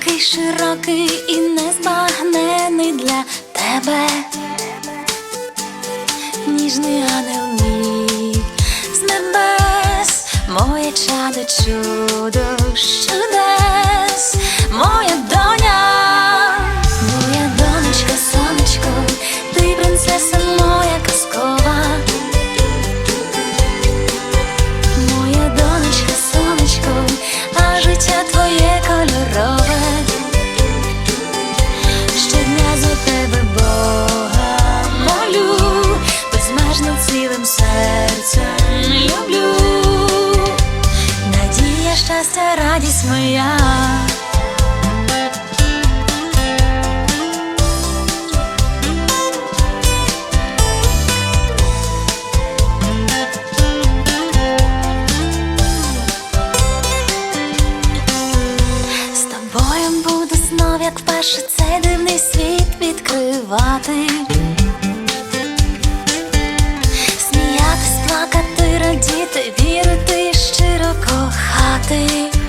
такий широкий і незбагнений для тебе. Ніжний ангел мій з небес, моє чадо чудо чудес, моя радість моя. З тобою буду знов, як вперше цей дивний світ відкривати. Сміятись, плакати, радіти, вірити, щиро кохати.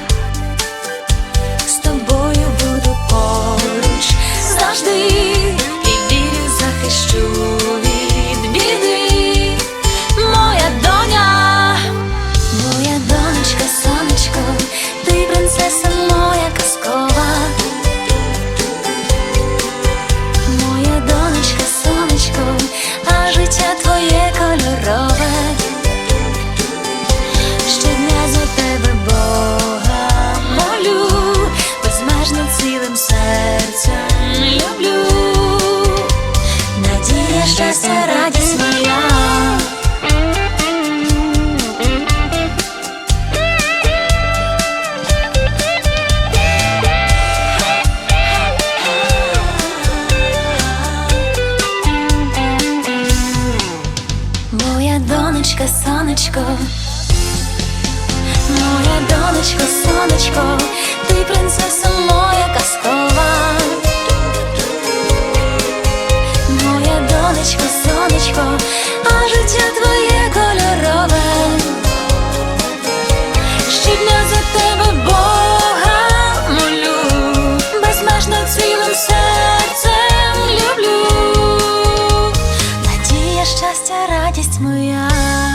Донечка, сонечко, моя донечко, сонечко, ти принцеса 模样。